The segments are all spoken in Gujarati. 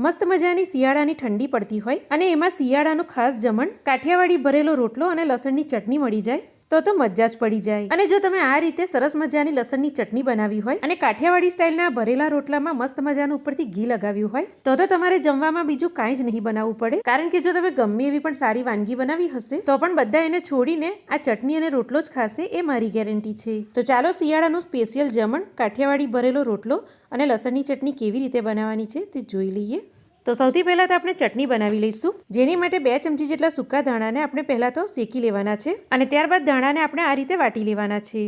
મસ્ત મજાની શિયાળાની ઠંડી પડતી હોય અને એમાં શિયાળાનું ખાસ જમણ, કાઠિયાવાડી ભરેલો રોટલો અને લસણની ચટણી મળી જાય. તો તો મજા જ પડી જાય. અને જો તમે આ રીતે સરસ મજાની લસણની ચટણી બનાવી હોય અને કાઠિયાવાડી સ્ટાઇલના ભરેલા રોટલામાં મસ્ત મજાનું ઉપરથી ઘી લગાવ્યું હોય, તો તો તમારે જમવામાં બીજું કાંઈ જ નહીં બનાવવું પડે. કારણ કે જો તમે ગમે એવી પણ સારી વાનગી બનાવી હશે, તો પણ બધા એને છોડીને આ ચટણી અને રોટલો જ ખાશે એ મારી ગેરંટી છે. તો ચાલો શિયાળાનું સ્પેશિયલ જમણ, કાઠિયાવાડી ભરેલો રોટલો અને લસણની ચટણી કેવી રીતે બનાવવાની છે તે જોઈ લઈએ. તો સૌથી પહેલાં તો આપણે ચટણી બનાવી લઈશું. જેની માટે બે ચમચી જેટલા સૂકા ધાણાને આપણે પહેલાં તો શેકી લેવાના છે અને ત્યારબાદ ધાણાને આપણે આ રીતે વાટી લેવાના છે.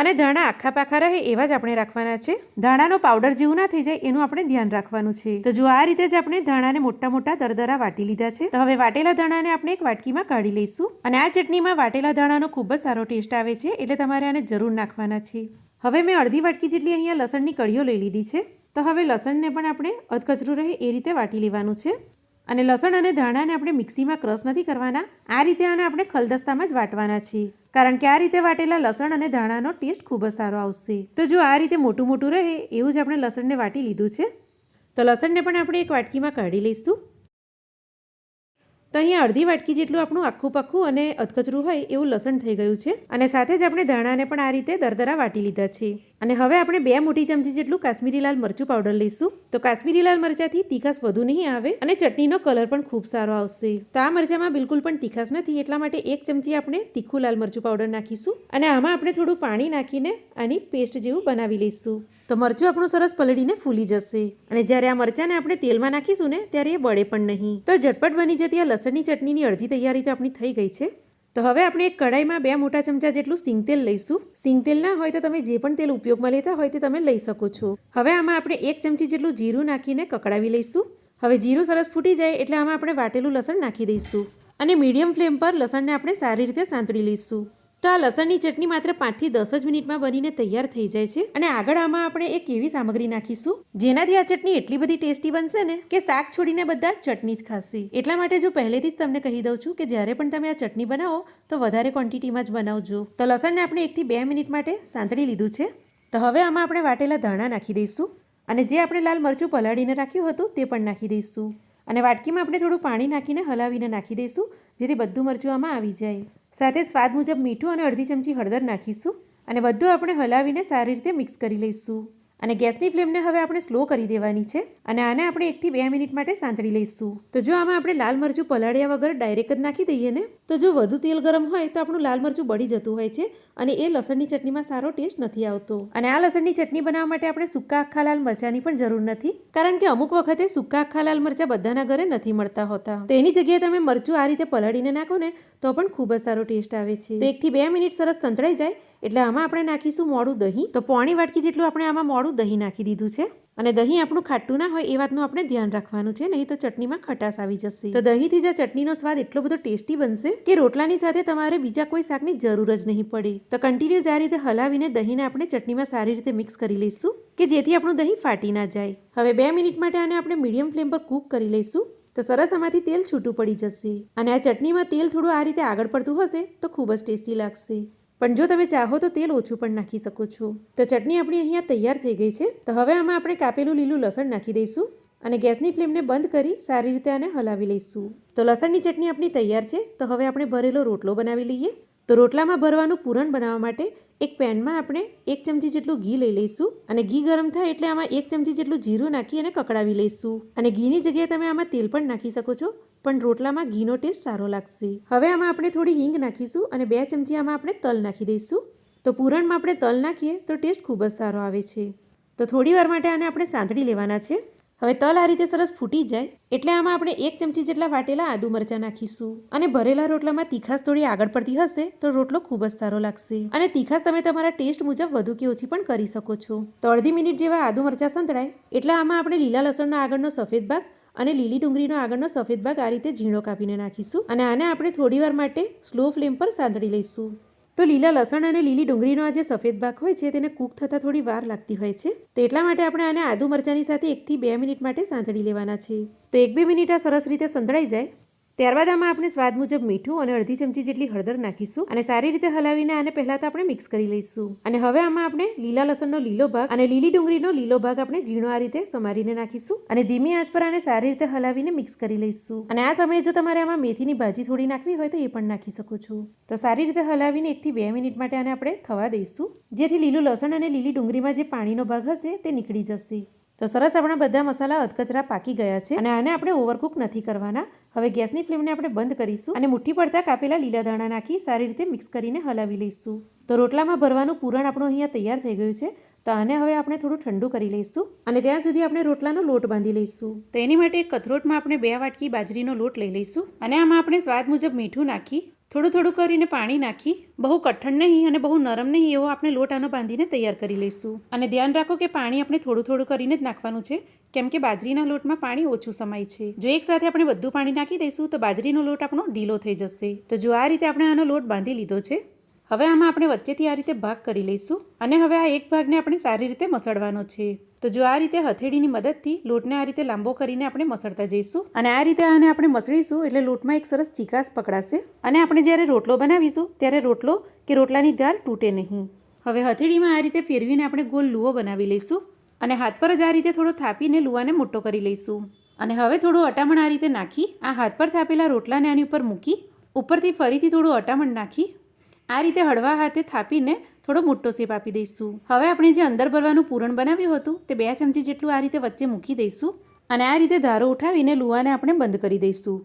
અને ધાણા આખા પાખા રહે એવા જ આપણે રાખવાના છે. ધાણાનો પાવડર જેવું ના થઈ જાય એનું આપણે ધ્યાન રાખવાનું છે. તો જો આ રીતે જ આપણે ધાણાને મોટા મોટા દરદરા વાટી લીધા છે, તો હવે વાટેલા ધાણાને આપણે એક વાટકીમાં કાઢી લઈશું. અને આ ચટણીમાં વાટેલા ધાણાનો ખૂબ જ સારો ટેસ્ટ આવે છે, એટલે તમારે આને જરૂર નાખવાના છે. હવે મેં અડધી વાટકી જેટલી અહીંયા લસણની કળીઓ લઈ લીધી છે. તો હવે લસણને પણ આપણે અધકચરું રહે એ રીતે વાટી લેવાનું છે. અને લસણ અને ધાણાને આપણે મિક્સીમાં ક્રશ નથી કરવાના. આ રીતે આને આપણે ખલદસ્તામાં જ વાટવાના છીએ. કારણ કે આ રીતે વાટેલા લસણ અને ધાણાનો ટેસ્ટ ખૂબ જ સારો આવશે. તો જો આ રીતે મોટું મોટું રહે, એવું જ આપણે લસણને વાટી લીધું છે. તો લસણને પણ આપણે એક વાટકીમાં કાઢી લઈશું. તો અહીંયા અડધી વાટકી જેટલું આપણું આખું પખું અને અધકચરું હોય એવું લસણ થઈ ગયું છે. અને સાથે જ આપણે ધાણાને પણ આ રીતે દરદરા વાટી લીધા છે. અને હવે આપણે બે મોટી ચમચી જેટલું કાશ્મીરી લાલ મરચું પાવડર લઈશું. તો કાશ્મીરી લાલ મરચાથી તીખાસ વધુ નહીં આવે અને ચટણીનો કલર પણ ખૂબ સારો આવશે. તો આ મરચામાં બિલકુલ પણ તીખાસ નથી, એટલા માટે એક ચમચી આપણે તીખું લાલ મરચું પાવડર નાખીશું અને આમાં આપણે થોડું પાણી નાખીને આની પેસ્ટ જેવું બનાવી લઈશું. તો મરચું આપણું સરસ પલળીને ફૂલી જશે. અને જ્યારે આ મરચાંને આપણે તેલમાં નાખીશું ને, ત્યારે એ બળે પણ નહીં. તો ઝટપટ બની જતી આ લસણની ચટણીની અડધી તૈયારી તો આપણી થઈ ગઈ છે. તો હવે આપણે એક કઢાઈમાં બે મોટા ચમચા જેટલું સિંગતેલ લઈશું. સિંગતેલ ના હોય તો તમે જે પણ તેલ ઉપયોગમાં લેતા હોય તે તમે લઈ શકો છો. હવે આમાં આપણે એક ચમચી જેટલું જીરું નાખીને કકડાવી લઈશું. હવે જીરું સરસ ફૂટી જાય એટલે આમાં આપણે વાટેલું લસણ નાખી દઈશું. અને મીડિયમ ફ્લેમ પર લસણને આપણે સારી રીતે સાંતળી લઈશું. તો આ લસણની ચટણી માત્ર પાંચથી દસ જ મિનિટમાં બનીને તૈયાર થઈ જાય છે. અને આગળ આમાં આપણે એક એવી સામગ્રી નાખીશું, જેનાથી આ ચટણી એટલી બધી ટેસ્ટી બનશે ને કે શાક છોડીને બધા ચટણી જ ખાશે. એટલા માટે જો પહેલેથી જ તમને કહી દઉં છું કે જ્યારે પણ તમે આ ચટણી બનાવો, તો વધારે ક્વોન્ટિટીમાં જ બનાવજો. તો લસણને આપણે એકથી બે મિનિટ માટે સાંતળી લીધું છે. તો હવે આમાં આપણે વાટેલા ધાણા નાખી દઈશું. અને જે આપણે લાલ મરચું પલાળીને રાખ્યું હતું, તે પણ નાખી દઈશું. અને વાટકીમાં આપણે થોડું પાણી નાખીને હલાવીને નાખી દઈશું, જેથી બધું મરચું આમાં આવી જાય. સાથે સ્વાદ મુજબ મીઠું અને અડધી ચમચી હળદર નાખીશું અને બધું આપણે હલાવીને સારી રીતે મિક્સ કરી લઈશું. અને ગેસની ફ્લેમને હવે આપણે સ્લો કરી દેવાની છે અને આને આપણે એકથી બે મિનિટ માટે સાંતળી લઈશું. તો જો આમાં આપણે લાલ મરચું પલાળ્યા વગર ડાયરેક્ટ જ નાખી દઈએ ને, તો જો વધુ તેલ ગરમ હોય તો આપણું લાલ મરચું બળી જતું હોય છે અને એ લસણની ચટણીમાં સારો ટેસ્ટ નથી આવતો. અને આ લસણની ચટણી બનાવવા માટે આપણે સૂકા આખા લાલ મરચાંની પણ જરૂર નથી, કારણ કે અમુક વખતે સૂકા આખા લાલ મરચાં બધાના ઘરે નથી મળતા હોતા. તો એની જગ્યાએ તમે મરચું આ રીતે પલાળીને નાખો ને, તો પણ ખૂબ જ સારો ટેસ્ટ આવે છે. તો એકથી બે મિનિટ સરસ સંતળાઈ જાય એટલે આમાં આપણે નાખીશું મોડું દહીં. તો પોણી વાટકી જેટલું આપણે આમાં મોડું દહીં નાખી દીધું છે. અને દહીં આપણું ખાટું ના હોય એ વાતનું આપણે ધ્યાન રાખવાનું છે, નહીં તો ચટણીમાં ખટાશ આવી જશે. તો દહીંથી જ ચટણીનો સ્વાદ એટલો બધો ટેસ્ટી બનશે કે રોટલાની સાથે તમારે બીજા કોઈ શાકની જરૂર જ નહીં પડે. તો કન્ટિન્યુઅસ આ રીતે હલાવીને દહીંને આપણે ચટણીમાં સારી રીતે મિક્સ કરી લઈશું, કે જેથી આપણું દહીં ફાટી ના જાય. હવે બે મિનિટ માટે આને આપણે મીડિયમ ફ્લેમ પર કૂક કરી લઈશું. તો સરસ આમાંથી તેલ છૂટું પડી જશે. અને આ ચટણીમાં તેલ થોડું આ રીતે આગળ પડતું હશે તો ખૂબ જ ટેસ્ટી લાગશે. પણ જો તમે ચાહો તો તેલ ઓછું પણ નાખી શકો છો. તો ચટણી આપણી અહીંયા તૈયાર થઈ ગઈ છે. તો હવે આમાં આપણે કાપેલું લીલું લસણ નાખી દઈશું અને ગેસની ફ્લેમને બંધ કરી સારી રીતે આને હલાવી લઈશું. તો લસણની ચટણી આપણી તૈયાર છે. તો હવે આપણે ભરેલો રોટલો બનાવી લઈએ. તો રોટલામાં ભરવાનું પૂરણ બનાવવા માટે એક પેનમાં આપણે એક ચમચી જેટલું ઘી લઈ લઈશું અને ઘી ગરમ થાય એટલે આમાં એક ચમચી જેટલું જીરું નાખી અને કકડાવી લઈશું. અને ઘીની જગ્યાએ તમે આમાં તેલ પણ નાખી શકો છો, પણ રોટલામાં ઘીનો ટેસ્ટ સારો લાગશે. હવે આમાં આપણે થોડી હિંગ નાખીશું અને બે ચમચી આમાં આપણે તલ નાખી દઈશું. તો પૂરણમાં આપણે તલ નાખીએ તો ટેસ્ટ ખૂબ જ સારો આવે છે. તો થોડી વાર માટે આને આપણે સાંતળી લેવાના છે. હવે તલ આ રીતે સરસ ફૂટી જાય એટલે આમાં આપણે એક ચમચી જેટલા વાટેલા આદુ મરચાં નાખીશું. અને ભરેલા રોટલામાં તીખાસ થોડી આગળ પડતી હશે તો રોટલો ખૂબ જ સારો લાગશે. અને તીખાસ તમે તમારા ટેસ્ટ મુજબ વધુ કે ઓછી પણ કરી શકો છો. તો અડધી મિનિટ જેવા આદુ મરચાં સંતળાય એટલે આમાં આપણે લીલા લસણનો આગળનો સફેદ ભાગ અને લીલી ડુંગળીનો આગળનો સફેદ ભાગ આ રીતે ઝીણો કાપીને નાખીશું. અને આને આપણે થોડીવાર માટે સ્લો ફ્લેમ પર સાંતળી લઈશું. તો લીલા લસણ અને લીલી ડુંગળીનો આ જે સફેદ ભાગ હોય છે, તેને કૂક થતાં થોડી વાર લાગતી હોય છે. તો એટલા માટે આપણે આને આદુ મરચાંની સાથે એકથી બે મિનિટ માટે સાંતળી લેવાના છે. તો એક બે મિનિટ આ સરસ રીતે સંતળાઈ જાય. ત્યારબાદ આમાં આપણે સ્વાદ મુજબ મીઠું અને અડધી ચમચી જેટલી હળદર નાખીશું અને સારી રીતે હલાવીને આને પહેલા તો આપણે મિક્સ કરી લઈશું. અને હવે આમાં આપણે લીલા લસણનો લીલો ભાગ અને લીલી ડુંગળીનો લીલો ભાગ આપણે ઝીણો આ રીતે સમારીને નાખીશું અને ધીમી આંચ પર આને સારી રીતે હલાવીને મિક્સ કરી લઈશું. અને આ સમયે જો તમારે આમાં મેથીની ભાજી થોડી નાખવી હોય તો એ પણ નાખી શકો છો. તો સારી રીતે હલાવીને એકથી બે મિનિટ માટે આને આપણે થવા દઈશું. જેથી લીલું લસણ અને લીલી ડુંગળીમાં જે પાણીનો ભાગ હશે તે નીકળી જશે. તો સરસ આપણા બધા મસાલા અધકચરા પાકી ગયા છે અને આને આપણે ઓવરકુક નથી કરવાના. હવે ગેસની ફ્લેમને આપણે બંધ કરીશું અને મુઠ્ઠી પડતા કાપેલા લીલા દાણા નાખી સારી રીતે મિક્સ કરીને હલાવી લઈશું. તો રોટલામાં ભરવાનું પૂરણ આપણું અહીંયા તૈયાર થઈ ગયું છે. તો આને હવે આપણે થોડું ઠંડુ કરી લઈશું અને ત્યાં સુધી આપણે રોટલાનો લોટ બાંધી લઈશું. તો એની માટે કથરોટમાં આપણે બે વાટકી બાજરીનો લોટ લઈ લઈશું અને આમાં આપણે સ્વાદ મુજબ મીઠું નાખી થોડું થોડું કરીને પાણી નાખી, બહુ કઠણ નહીં અને બહુ નરમ નહીં એવો આપણે લોટ આનો બાંધીને તૈયાર કરી લઈશું. અને ધ્યાન રાખો કે પાણી આપણે થોડું થોડું કરીને જ નાખવાનું છે, કેમ કે બાજરીના લોટમાં પાણી ઓછું સમાય છે. જો એકસાથે આપણે બધું પાણી નાખી દઈશું, તો બાજરીનો લોટ આપણો ઢીલો થઈ જશે. તો જો આ રીતે આપણે આનો લોટ બાંધી લીધો છે, હવે આમાં આપણે વચ્ચેથી આ રીતે ભાગ કરી લઈશું. અને હવે આ એક ભાગને આપણે સારી રીતે મસળવાનો છે. તો જો આ રીતે હથેળીની મદદથી લોટને આ રીતે લાંબો કરીને આપણે મસળતા જઈશું અને આ રીતે આને આપણે મસળીશું એટલે લોટમાં એક સરસ ચીકાસ પકડાશે અને આપણે જ્યારે રોટલો બનાવીશું ત્યારે રોટલો કે રોટલાની દાળ તૂટે નહીં. હવે હથેળીમાં આ રીતે ફેરવીને આપણે ગોલ લુઓ બનાવી લઈશું અને હાથ પર જ આ રીતે થોડો થાપીને લુવાને મોટો કરી લઈશું. અને હવે થોડું અટામણ આ રીતે નાખી આ હાથ પર થાપેલા રોટલાને આની ઉપર મૂકી ઉપરથી ફરીથી થોડું અટામણ નાખી આ રીતે હળવા હાથે થાપીને થોડો મોટો શેપ આપી દઈશું. હવે આપણે જે અંદર ભરવાનું પૂરણ બનાવ્યું હતું, તે બે ચમચી જેટલું આ રીતે વચ્ચે મૂકી દઈશું અને આ રીતે ધારો ઉઠાવીને લુવાને આપણે બંધ કરી દઈશું.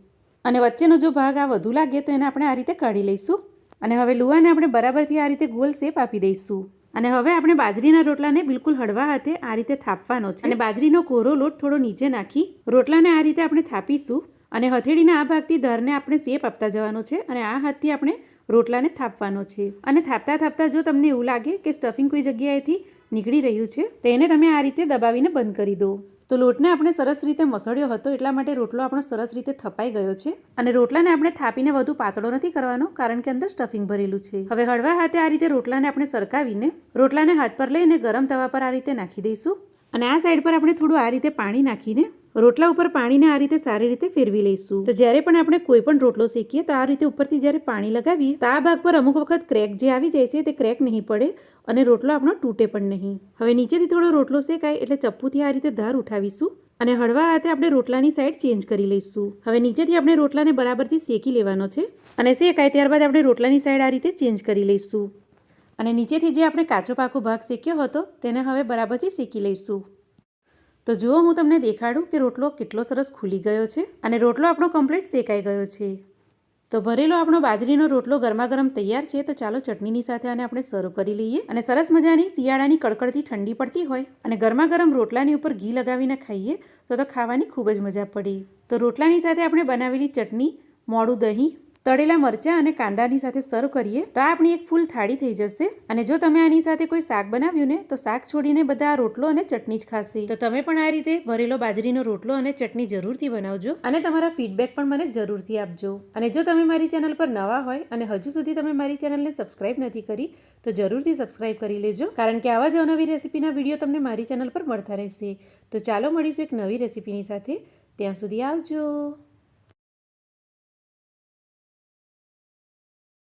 અને વચ્ચેનો જો ભાગ આ વધુ લાગે તો એને આપણે આ રીતે કાઢી લઈશું. અને હવે લુવાને આપણે બરાબરથી આ રીતે ગોલ શેપ આપી દઈશું. અને હવે આપણે બાજરીના રોટલાને બિલકુલ હળવા હાથે આ રીતે થાપવાનો છે. અને બાજરીનો કોરો લોટ થોડો નીચે નાખી, રોટલાને આ રીતે આપણે થાપીશું. અને હથેળીના આ ભાગથી ધારને આપણે શેપ આપતા જવાનો છે અને આ હાથથી આપણે રોટલાને થાપવાનો છે. અને થાપતા થાપતા જો તમને એવું લાગે કે સ્ટફિંગ કોઈ જગ્યાએથી નીકળી રહ્યું છે, તો એને તમે આ રીતે દબાવીને બંધ કરી દો. તો લોટને આપણે સરસ રીતે મસળ્યો હતો એટલા માટે રોટલો આપણો સરસ રીતે થપાઈ ગયો છે. અને રોટલાને આપણે થાપીને વધુ પાતળો નથી કરવાનો, કારણ કે અંદર સ્ટફિંગ ભરેલું છે. હવે હળવા હાથે આ રીતે રોટલાને આપણે સરકાવીને રોટલાને હાથ પર લઈને ગરમ તવા પર આ રીતે નાખી દઈશું. અને આ સાઈડ પર આપણે થોડું આ રીતે પાણી નાખીને રોટલા ઉપર પાણીને આ રીતે સારી રીતે ફેરવી લઈશું. તો જ્યારે પણ આપણે કોઈ પણ રોટલો શેકીએ, તો આ રીતે ઉપરથી જ્યારે પાણી લગાવીએ, તો આ ભાગ પર અમુક વખત ક્રેક જે આવી જાય છે તે ક્રેક નહીં પડે અને રોટલો આપણો તૂટે પણ નહીં. હવે નીચેથી થોડો રોટલો શેકાય એટલે ચપ્પુથી આ રીતે ધાર ઉઠાવીશું અને હળવા હાથે આપણે રોટલાની સાઈડ ચેન્જ કરી લઈશું. હવે નીચેથી આપણે રોટલાને બરાબરથી શેકી લેવાનો છે અને શેકાય ત્યારબાદ આપણે રોટલાની સાઈડ આ રીતે ચેન્જ કરી લઈશું. અને નીચેથી જે આપણે કાચો પાકો ભાગ શેક્યો હતો, તેને હવે બરાબરથી શેકી લઈશું. તો જુઓ હું તમને દેખાડું કે રોટલો કેટલો સરસ ખુલી ગયો છે અને રોટલો આપણો કમ્પ્લીટ શેકાઈ ગયો છે. તો ભરેલો આપણો બાજરીનો રોટલો ગરમા ગરમ તૈયાર છે તો ચાલો ચટણીની સાથે આને આપણે સર્વ કરી લઈએ. અને સરસ મજાની શિયાળાની કડકડતી ઠંડી પડતી હોય અને ગરમા ગરમ રોટલાની ઉપર ઘી લગાવીને ખાઈએ તો તો ખાવાની ખૂબ જ મજા પડે. તો રોટલાની સાથે આપણે બનાવેલી ચટણી, મોડું દહીં તળેલા મરચાં અને કાંદાની સાથે સર્વ કરીએ, તો આ આપણી એક ફૂલ થાળી થઈ જશે. અને જો તમે આની સાથે કોઈ શાક બનાવ્યું ને, તો શાક છોડીને બધા આ રોટલો અને ચટણી જ ખાશે. તો તમે પણ આ રીતે ભરેલો બાજરીનો રોટલો અને ચટણી જરૂરથી બનાવજો અને તમારા ફીડબેક પણ મને જરૂરથી આપજો. અને જો તમે મારી ચેનલ પર નવા હોય અને હજુ સુધી તમે મારી ચેનલને સબસ્ક્રાઇબ નથી કરી, તો જરૂરથી સબસ્ક્રાઇબ કરી લેજો. કારણ કે આવા જ અવનવી રેસીપીના વીડિયો તમને મારી ચેનલ પર મળતા રહેશે. તો ચાલો મળીશું એક નવી રેસીપીની સાથે. ત્યાં સુધી આવજો.